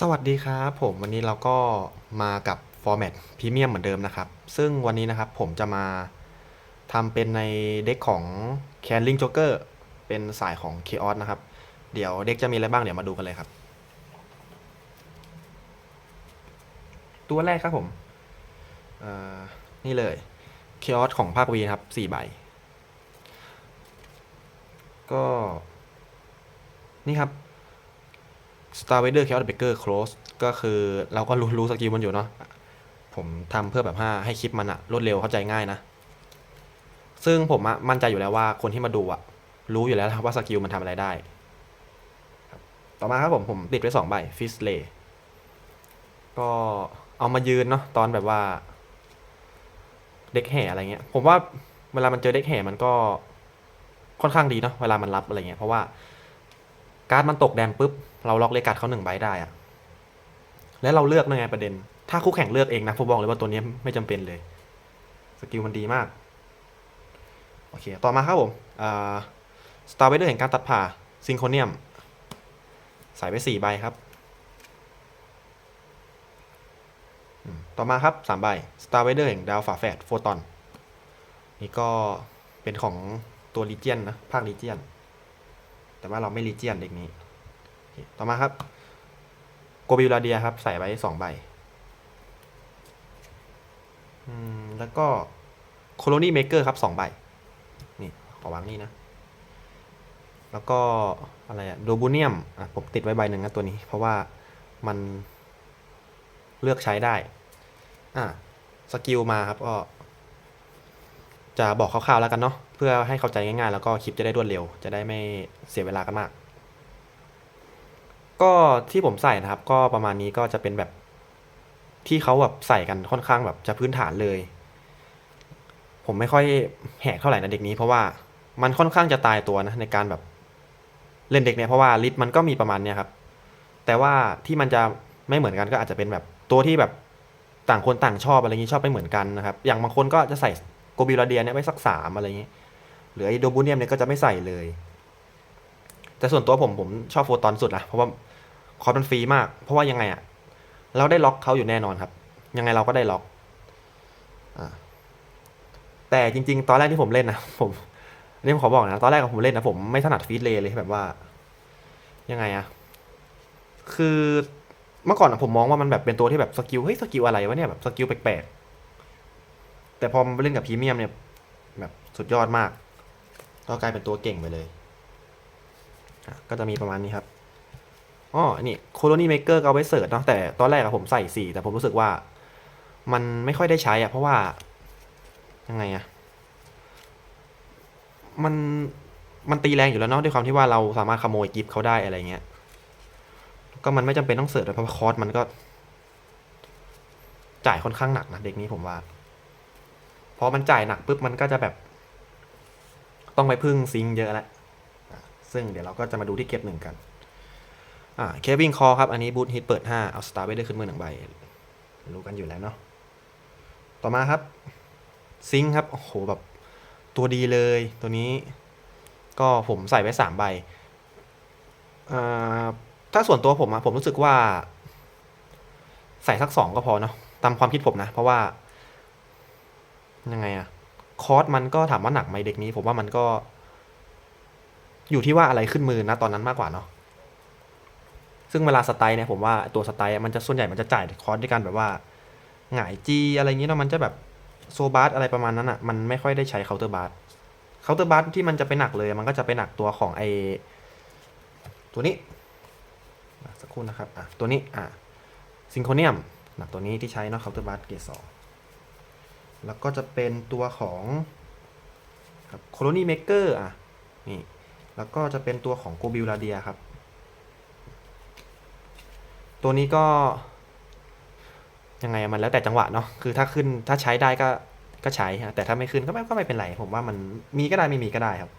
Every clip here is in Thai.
สวัสดีครับผมวันนี้เราก็มากับฟอร์แมตพรีเมียมเหมือนเดิมนะครับ ซึ่งวันนี้นะครับผมจะมาทำเป็นในเด็กของ c a n l i n g Joker เป็นสายของ Chaos นะครับ เดี๋ยวเด็กจะมีอะไรบ้างเดี๋ยวมาดูกันเลยครับ ตัวแรกครับผมนี่เลย Chaos ของภาควีครับ4ใบ ก็ นี่ครับ Star Vader Chaos Breaker Close ก็คือเราก็รู้รู้สกิลมันอยู่เนาะผมทำเพื่อแบบว่าให้คลิปมันอะรวดเร็วเข้าใจง่ายนะ ซึ่งผมอะมั่นใจอยู่แล้วว่าคนที่มาดูอะรู้อยู่แล้วว่าสกิลมันทำอะไรได้ครับต่อมาครับผมผมติดไว้สองใบฟิสเลก็เอามายืนเนาะตอนแบบว่า เด็กแห่อะไรเงี้ย ผมว่าเวลามันเจอเด็กแห่มันก็ค่อนข้างดีเนาะเวลามันรับอะไรเงี้ยเพราะว่า การ์ดมันตกแดงปุ๊บ เราล็อกเลกัดเขาหนึ่งใบได้อะแล้วเราเลือกยังไงประเด็น ถ้าคู่แข่งเลือกเองนะผมบอกเลยว่าตัวนี้ไม่จำเป็นเลย สกิลมันดีมาก โอเค ต่อมาครับผมสตาร์เวเดอร์แห่งการตัดผ่าซิงโคเนียม ใส่ไปสี่ใบครับ ต่อมาครับสามใบสตาร์เวเดอร์แห่งดาวฝาแฝดโฟตอน นี่ก็เป็นของตัวลีเจียนนะ ภาคลีเจียน แต่ว่าเราไม่รีเจียนเด็กนี้ ต่อมาครับโกบิลาเดียครับ ใส่ไว้สองใบอืมแล้วก็โคโลนีเมเกอร์ครับสองใบ นี่ ขอวางนี่นะ แล้วก็อะไรอะโดบูเนียมอะผมติดไว้ใบหนึ่งนะตัวนี้ เพราะว่ามันเลือกใช้ได้ อะสกิลมาครับก็ จะบอกคร่าวๆแล้วกันเนาะเพื่อให้เข้าใจง่ายๆ แล้วก็คลิปจะได้รวดเร็ว จะได้ไม่เสียเวลากันมาก ก็ที่ผมใส่นะครับ ก็ประมาณนี้ก็จะเป็นแบบที่เขาแบบใส่กันค่อนข้างแบบจะพื้นฐานเลย ผมไม่ค่อยแหกเท่าไหร่นะเด็กนี้เพราะว่ามันค่อนข้างจะตายตัวนะในการแบบเล่นเด็กเนี่ยเพราะว่าลิทมันก็มีประมาณเนี้ยครับ แต่ว่าที่มันจะไม่เหมือนกันก็อาจจะเป็นแบบตัวที่แบบต่างคนต่างชอบอะไรงนี้ชอบไม่เหมือนกันนะครับ อย่างบางคนก็จะใส่ บิลาเดียเนี่ยไว้สักสามอะไรอย่างนี้หรือไอโดบูเนียมเนี่ยก็จะไม่ใส่เลย แต่ส่วนตัวผมผมชอบโฟตอนสุดนะเพราะว่าคอร์สมันฟรีมาก เพราะว่ายังไงอะเราได้ล็อกเขาอยู่แน่นอนครับ ยังไงเราก็ได้ล็อกอแต่จริง ๆ ตอนแรกที่ผมเล่นนะผมนี่ผมขอบอกนะตอนแรกผมเล่นนะผมไม่ถนัดฟีดเลยเลยแบบว่า ยังไงอะคือเมื่อก่อนอะผมมองว่ามันแบบเป็นตัวที่แบบสกิลเฮ้ยสกิลอะไรวะเนี่ยแบบสกิลแปลกๆ แต่พอมาเล่นกับพรีเมียมเนี่ย แบบสุดยอดมาก ก็กลายเป็นตัวเก่งไปเลย ก็จะมีประมาณนี้ครับอ๋อนี่โคโลนีเมเกอร์ก็เอาไว้เสิร์ชเนาะแต่ตอนแรกอะผมใส่สี่แต่ผมรู้สึกว่า มันไม่ค่อยได้ใช้อะเพราะว่า ยังไงอะมันมันตีแรงอยู่แล้วเนาะด้วยความที่ว่าเราสามารถขโมยกิฟเขาได้อะไรเงี้ย ก็มันไม่จำเป็นต้องเสิร์ชเพราะว่าคอร์สมันก็ จ่ายค่อนข้างหนักนะเด็กนี้ผมว่า อมันจ่ายหนักปุ๊บมันก็จะแบบ ต้องไปพึ่งซิงค์เยอะแล้วซึ่งเดี๋ยวเราก็จะมาดูที่เก็บหนึ่งกันอ่าเควินคอครับ อันนี้บูทฮิตเปิดห้าเอาสตาร์ไว้ได้ขึ้นมือหนึ่งใบ รู้กันอยู่แล้วเนาะต่อมาครับ ซิงค์ครับ โอ้โหแบบตัวดีเลยตัวนี้ ก็ผมใส่ไว้สามใบอ่าถ้าส่วนตัวผมอะผมรู้สึกว่า ใส่สักสองก็พอเนาะตามความคิดผมนะ เพราะว่า ยังไงอะคอร์สมันก็ถามว่าหนักไหมเด็กนี้ ผมว่ามันก็ อยู่ที่ว่าอะไรขึ้นมือนะตอนนั้นมากกว่าเนาะซึ่งเวลาสไตล์เนี่ยผมว่าตัวสไตล์มันจะส่วนใหญ่มันจะจ่ายคอร์สด้วยกันแบบว่าหงายจีอะไรอย่างนี้เนาะมันจะแบบโซบาร์อะไรประมาณนั้นอะ่ะมันไม่ค่อยได้ใช้เคาน์เตอร์บาร์เคาน์เตอร์บาร์ที่มันจะไปหนักเลย มันก็จะไปหนักตัวของไอตัวนี้สักครู่นะครับอะตัวนี้อะซิงโครเนียมหนักตัวนี้ที่ใช้เนาะเคาน์เตอร์บาร์เกรดสอง แล้วก็จะเป็นตัวของโคโลนีเมเกอร์อะ นี่ แล้วก็จะเป็นตัวของโกบิลลาเดียครับ ตัวนี้ก็ ยังไงมันแล้วแต่จังหวะเนาะ คือถ้าขึ้นถ้าใช้ได้ก็ก็ใช้ฮะ แต่ถ้าไม่ขึ้นก็ไม่ก็ไม่เป็นไร ผมว่ามันมีก็ได้ไม่มีก็ได้ครับ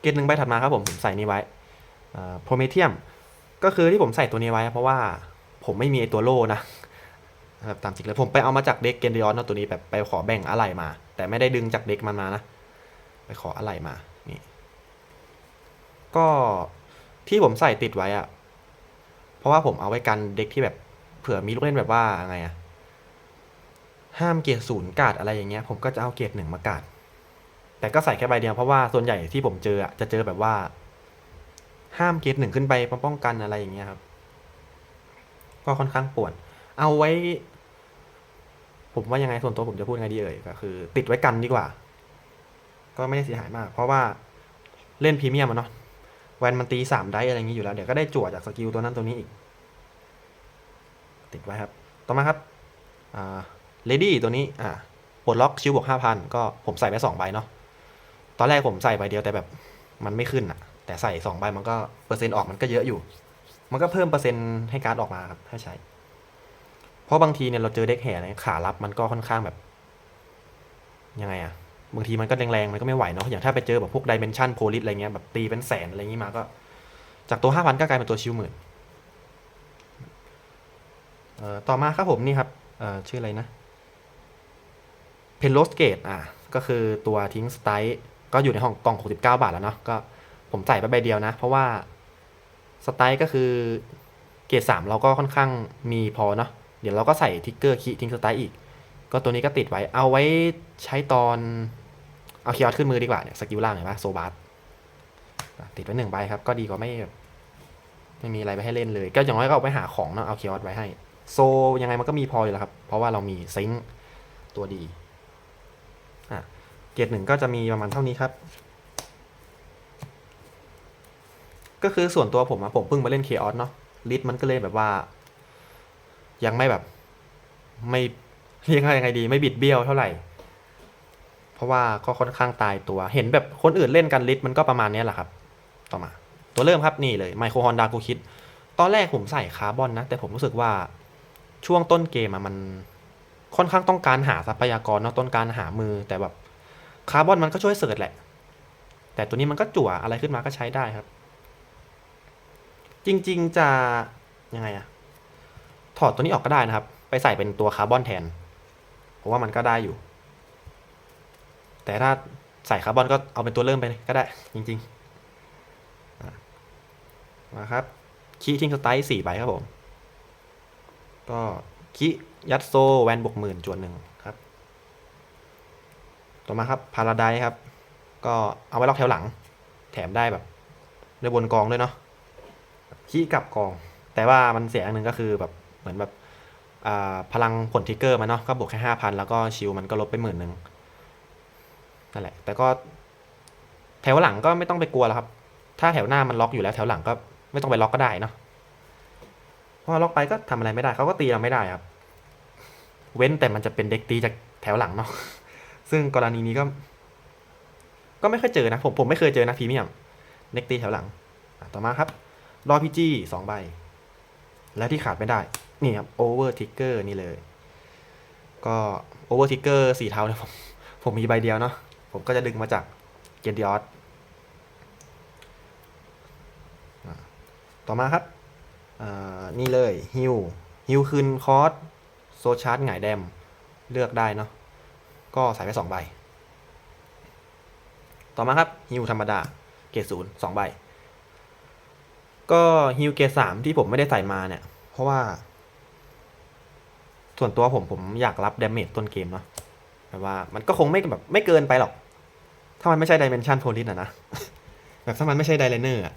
เกตหนึ่งใบถัดมาครับผมผมใส่นี้ไว้โพรเมเทียม ก็คือที่ผมใส่ตัวนี้ไว้ เพราะว่าผมไม่มีไอตัวโล่นะ นะครับตามจริงเลยผมไปเอามาจากเด็กเกนเดียนตัวนี้แบบไปขอแบ่งอะไรมา แต่ไม่ได้ดึงจากเด็กมันมานะ ไปขออะไรมานี่ก็ที่ผมใส่ติดไว้อะเพราะว่าผมเอาไว้กันเด็กที่แบบเผื่อมีลูกเล่นแบบว่าไงอะห้ามเกียร์ศูนย์กาดอะไรอย่างเงี้ย ผมก็จะเอาเกียร์หนึ่งมากาด แต่ก็ใส่แค่ใบเดียวเพราะว่าส่วนใหญ่ที่ผมเจออะจะเจอแบบว่า ห้ามเกียร์หนึ่งขึ้นไปป้องกันอะไรอย่างเงี้ยครับ ก็ค่อนข้างปวดเอาไว้ ผมว่ายังไงส่วนตัวผมจะพูดยังไงดีเอ่ยก็คือ ติดไว้กันดีกว่า ก็ไม่ได้เสียหายมาก เพราะว่าเล่นพรีเมียมอะเนาะแวนมันตีสามได้อะไรอย่างนี้อยู่แล้ว เดี๋ยวก็ได้จั่วจากสกิลตัวนั้นตัวนี้อีก ติดไว้ครับ ต่อมาครับอ่าเลดี้ตัวนี้อ่าปลดล็อกชิวบวกห้าพันก็ผมใส่ไปสองใบเนาะตอนแรกผมใส่ใบเดียวแต่แบบมันไม่ขึ้นอะแต่ใส่สองใบมันก็เปอร์เซ็นต์ออกมันก็เยอะอยู่ มันก็เพิ่มเปอร์เซ็นต์ให้การ์ดออกมาครับถ้าใช้ ราะบางทีเนี่ยเราเจอเด็กแห่เนี่ยขารับมันก็ค่อนข้างแบบยังไงอะบางทีมันก็แรงๆมันก็ไม่ไหวเนาะอย่างถ้าไปเจอแบบพวกดิเมนชันโพลิสอะไรเงี้ยแบบตีเป็นแสนอะไรอย่างงี้มาก็ จากตัวห้าพันก็กลายเป็นตัวชิวหมื่นเอ่อต่อมาครับผมนี่ครับเอ่อชื่ออะไรนะเพนโลสเกตอะก็คือตัวทิ้งสไตล์ก็อยู่ในห้องกล่อง 69 บาทแล้วเนาะก็ผมใส่ไปใบเดียวนะ เพราะว่าสไตล์ก็คือเกรดสามเราก็ค่อนข้างมีพอเนาะ เดี๋ยวเราก็ใส่ทิกเกอร์คีทิ้งสไตล์อีก ก็ตัวนี้ก็ติดไว้เอาไว้ใช้ตอน เอาคีย์ออสขึ้นมือดีกว่าเนี่ยสกิลล่างเห็นปะโซบาร์ติดไว้หนึ่งใบครับ ก็ดีกว่าไม่ไม่มีอะไรไปให้เล่นเลย ก็อย่างน้อยก็เอาไปหาของเนาะเอาคีย์ออสไว้ให้ โซยังไงมันก็มีพออยู่แล้วครับ เพราะว่าเรามีซิงค์ตัวดีอะเกียรหนึ่งก็จะมีประมาณเท่านี้ครับก็คือส่วนตัวผมอะผมเพิ่งมาเล่นเคออสเนาะลิทมันก็เลยแบบว่า ยังไม่แบบ ไม่เรียกว่ายังไงดี ไม่บิดเบี้ยวเท่าไหร่ เพราะว่าก็ค่อนข้างตายตัว เห็นแบบคนอื่นเล่นกันลิทมันก็ประมาณนี้แหละครับ ต่อมา ตัวเริ่มครับนี่เลยไมโครฮอนดากูคิด ตอนแรกผมใส่คาร์บอนนะ แต่ผมรู้สึกว่าช่วงต้นเกมอะมันค่อนข้างต้องการหาทรัพยากรเนาะต้นการหามือแต่แบบคาร์บอนมันก็ช่วยเสิร์ชแหละ แต่ตัวนี้มันก็จั่วอะไรขึ้นมาก็ใช้ได้ครับ จริง ๆ จะยังไงอะ อดตัวนี้ออกก็ได้นะครับ ไปใส่เป็นตัวคาร์บอนแทนผมว่ามันก็ได้อยู่ แต่ถ้าใส่คาร์บอนก็เอาเป็นตัวเริ่มไปเลยก็ได้จริงๆอะมาครับคีทิ้งสไตล์สี่ใบครับผม ก็คีย์ยัดโซแวนบวกหมื่นจวนหนึ่งครับ ต่อมาครับพาราไดครับ ก็เอาไว้ล็อกแถวหลัง แถมได้แบบได้บนกองด้วยเนาะคีย์กลับกอง แต่ว่ามันเสียอย่างหนึ่งก็คือแบบ เหมือนแบบพลังผลทิกเกอร์มันเนาะก็บวกแค่ห้าพันแล้วก็ชิลมันก็ลบไปหมื่นหนึ่งนั่นแหละ แต่ก็แถวหลังก็ไม่ต้องไปกลัวแล้วครับ ถ้าแถวหน้ามันล็อกอยู่แล้วแถวหลังก็ไม่ต้องไปล็อกก็ได้เนาะเพราะว่าล็อกไปก็ทำอะไรไม่ได้เขาก็ตีเราไม่ได้ครับ เว้นแต่มันจะเป็นเด็กตีจากแถวหลังเนาะซึ่งกรณีนี้ก็ ก็ไม่ค่อยเจอนะ ผมผมไม่เคยเจอนะพรีเมียมเด็กตีแถวหลังต่อมาครับรอพีจีสองใบ และที่ขาดไม่ได้ นี่ครับโอเวอร์ทิกเกอร์นี่เลย ก็โอเวอร์ทิกเกอร์สีเทาเนี่ยผม ผมมีใบเดียวเนาะ ผมก็จะดึงมาจากเกียร์ดิออสต่อมาครับ นี่เลยฮิวฮิวคืนคอร์สโซชาร์ตหงายแดม เลือกได้เนาะ ก็ใส่ไปสองใบ ต่อมาครับฮิวธรรมดา เกรดศูนย์สองใบ ก็ฮิวเกรดสามที่ผมไม่ได้ใส่มาเนี่ย เพราะว่า ส่วนตัวผมผมอยากรับดาเมจต้นเกมเนาะแบบว่ามันก็คงไม่แบบไม่เกินไปหรอก ถ้ามันไม่ใช่ดิเมนชันโพลิสอะนะ แบบถ้ามันไม่ใช่ไดไลเนอร์อะ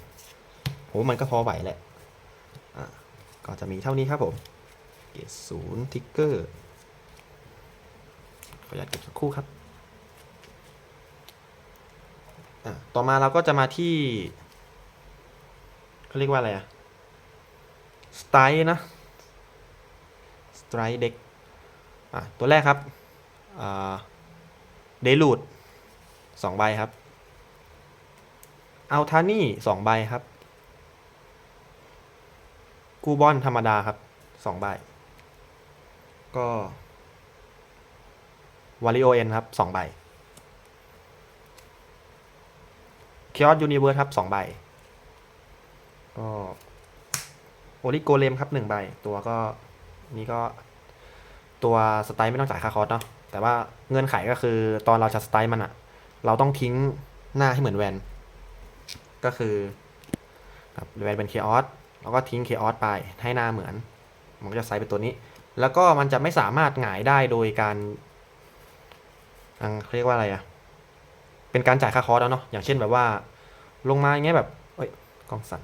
ผมว่ามันก็พอไหวแหละ อะก็จะมีเท่านี้ครับผม เกศูนย์ทิกเกอร์ ขออนุญาตเก็บสักครู่ครับอะต่อมาเราก็จะมาที่เขาเรียกว่าอะไรอะสไตล์นะ ไตล์เด็กตัวแรกครับเดลูดสองใบครับเอาทานี่สองใบครับ กูบอลธรรมดาครับสองใบ ก็วาริโอเอ็นครับสองใบคิออสยูนิเวิร์สครับสองใบ ก็โอลิโกเลมครับหนึ่งใบ ตัวก็นี่ก็ ตัวสไตล์ไม่ต้องจ่ายค่าคอร์สเนาะแต่ว่าเงื่อนไขก็คือตอนเราจะสไตล์มันอะเราต้องทิ้งหน้าให้เหมือนแวนก็คือครับแวนเป็นเคออสแล้วก็ทิ้งเคออสไปให้หน้าเหมือน มันก็จะไซส์เป็นตัวนี้ แล้วก็มันจะไม่สามารถหงายได้โดยการอังเขาเรียกว่าอะไรอะเป็นการจ่ายค่าคอร์สแล้วเนาะอย่างเช่นแบบว่า ลงมาอย่างเงี้ยแบบเอ้ยกล้องสั่น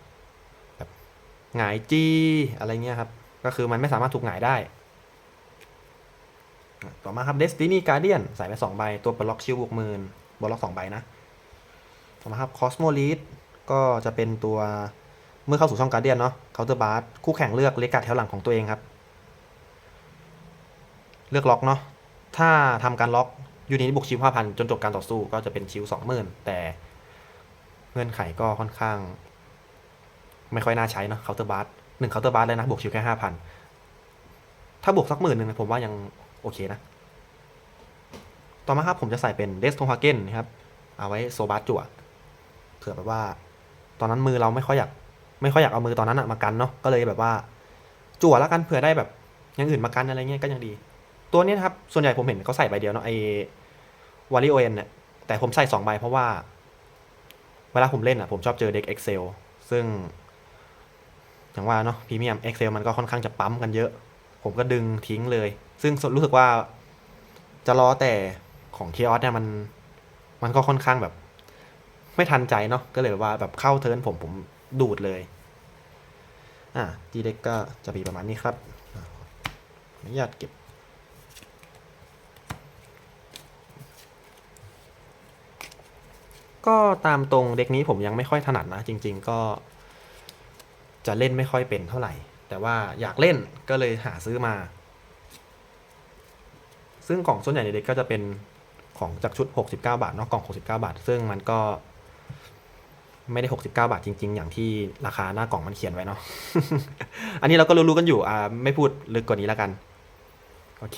แบบหงายจี้อะไรเงี้ยครับ ก็คือมันไม่สามารถถูกหงายได้ ต่อมาครับ Destiny Guardian ใส่ไปสองใบ ตัวปลดล็อกชิวบวกหมื่นบล็อกสองใบนะ ต่อมาครับ Cosmo Lead ก็จะเป็นตัวเมื่อเข้าสู่ช่อง Guardian เนาะ Counter b a r คู่แข่งเลือกเลกาแถวหลังของตัวเองครับ เลือกล็อกเนาะ ถ้าทำการล็อกยูนิตบวกชิวห้าพันจนจบการต่อสู้ก็จะเป็นชิวสองหมื่นแต่เงื่อนไขก็ค่อนข้าง ไม่ค่อยน่าใช้เนาะ Counter b a r หนึ่ง Counter b a r เลยนะบวกชิวแค่ห้าพันถ้าบวกสักหมื่นหนึ่งผมว่ายัง โอเคนะ ต่อมาครับผมจะใส่เป็นเดสโทฮาเกนนะครับ เอาไว้โซบาสจั่วเผื่อแบบว่า ตอนนั้นมือเราไม่ค่อยอยากไม่ค่อยอยากเอามือตอนนั้นอะมากันเนาะก็เลยแบบว่า จั่วแล้วกันเผื่อได้แบบอย่างอื่นมากันอะไรเงี้ยก็ยังดี ตัวนี้นะครับ ส่วนใหญ่ผมเห็นเขาใส่ใบเดียวเนาะไอวาริโอเอ็นเนี่ยแต่ผมใส่สองใบเพราะว่า เวลาผมเล่นอะผมชอบเจอเด็ก Excel ซึ่งอย่างว่าเนาะพรีเมียม Excel มันก็ค่อนข้างจะปั๊มกันเยอะ ผมก็ดึงทิ้งเลย ซึ่งรู้สึกว่าจะรอแต่ของเคออสเนี่ยมัน มันก็ค่อนข้างแบบ ไม่ทันใจเนาะก็เลยว่าแบบเข้าเทิร์นผมผมดูดเลย อะจีเด็กก็จะมีประมาณนี้ครับอะขออนุญาตเก็บ ก็ตามตรงเด็กนี้ผมยังไม่ค่อยถนัดนะ จริง ๆ ก็ จะเล่นไม่ค่อยเป็นเท่าไหร่ แต่ว่าอยากเล่นก็เลยหาซื้อมา ซึ่งกล่องส่วนใหญ่ในเด็กก็จะเป็นของจากชุด 69 บาทเนาะกล่อง 69 บาท ซึ่งมันก็ ไม่ได้ 69 บาทจริง ๆ อย่างที่ราคาหน้ากล่องมันเขียนไว้เนาะ อันนี้เราก็รู้ๆกันอยู่อ่าไม่พูดลึกกว่านี้แล้วกัน โอเค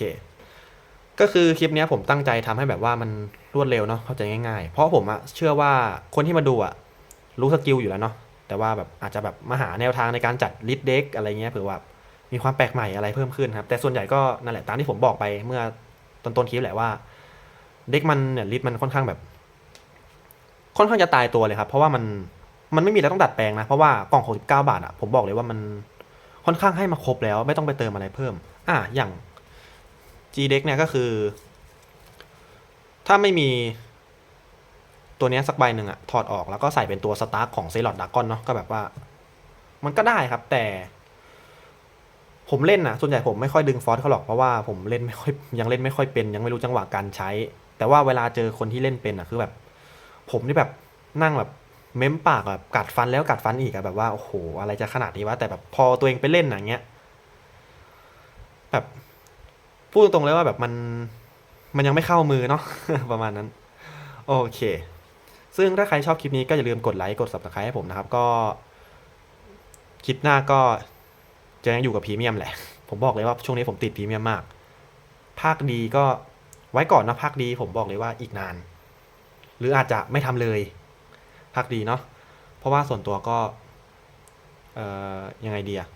ก็คือคลิปนี้ผมตั้งใจทำให้แบบว่ามันรวดเร็วเนาะเข้าใจง่ายๆ เพราะผมอะเชื่อว่าคนที่มาดูอะรู้สกิลอยู่แล้วเนาะแต่ว่าแบบอาจจะแบบมาหาแนวทางในการจัดลิสเด็กอะไรเงี้ยเผื่อว่ามีความแปลกใหม่อะไรเพิ่มขึ้นครับ แต่ส่วนใหญ่ก็นั่นแหละตามที่ผมบอกไปเมื่อ ต้นๆคลิปแหละว่า เด็กมันเนี่ยลิสมันค่อนข้างแบบ ค่อนข้างจะตายตัวเลยครับ เพราะว่ามันมันไม่มีอะไรต้องดัดแปลงนะ เพราะว่ากล่อง69บาทอะผมบอกเลยว่ามันค่อนข้างให้มาครบแล้ว ไม่ต้องไปเติมอะไรเพิ่ม อะอย่าง G deck เนี่ยก็คือ ถ้าไม่มีตัวเนี้ยสักใบหนึ่งอะถอดออกแล้วก็ใส่เป็นตัวสตาร์ของเซลอดดักกอนเนาะก็แบบว่า มันก็ได้ครับแต่ ผมเล่นนะส่วนใหญ่ผมไม่ค่อยดึงฟอสเขาหรอกเพราะว่าผมเล่นไม่ค่อยยังเล่นไม่ค่อยเป็น ยังไม่รู้จังหวะการใช้ แต่ว่าเวลาเจอคนที่เล่นเป็นอะคือแบบ ผมนี่แบบนั่งแบบเม้มปากแบบกัดฟันแล้วกัดฟันอีกอะแบบว่าโอ้โหอะไรจะขนาดนี้วะแต่แบบพอตัวเองไปเล่นอย่างเงี้ยแบบพูดตรงๆเลยว่าแบบมันมันยังไม่เข้ามือเนาะประมาณนั้น โอเค ซึ่งถ้าใครชอบคลิปนี้ก็อย่าลืมกดไลค์กด subscribe ให้ผมนะครับ ก็ คลิปหน้าก็ จะยังอยู่กับพรีเมียมแหละ ผมบอกเลยว่าช่วงนี้ผมติดพรีเมียมมาก ภาคดีก็ไว้ก่อนนะภาคดีผมบอกเลยว่าอีกนาน หรืออาจจะไม่ทำเลย ภาคดีเนาะเพราะว่าส่วนตัวก็เอ่อยังไงดีอะ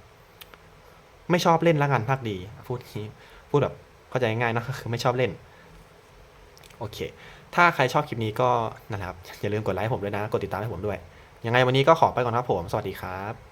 ไม่ชอบเล่นล้วกันภาคดี พูดงี้พูดแบบเข้าใจง่ายนะคือไม่ชอบเล่น โอเค ถ้าใครชอบคลิปนี้ก็นั่นแหละครับอย่าลืมกดไลค์ผมด้วยนะ กดติดตามให้ผมด้วย ยังไงวันนี้ก็ขอไปก่อนครับผม สวัสดีครับ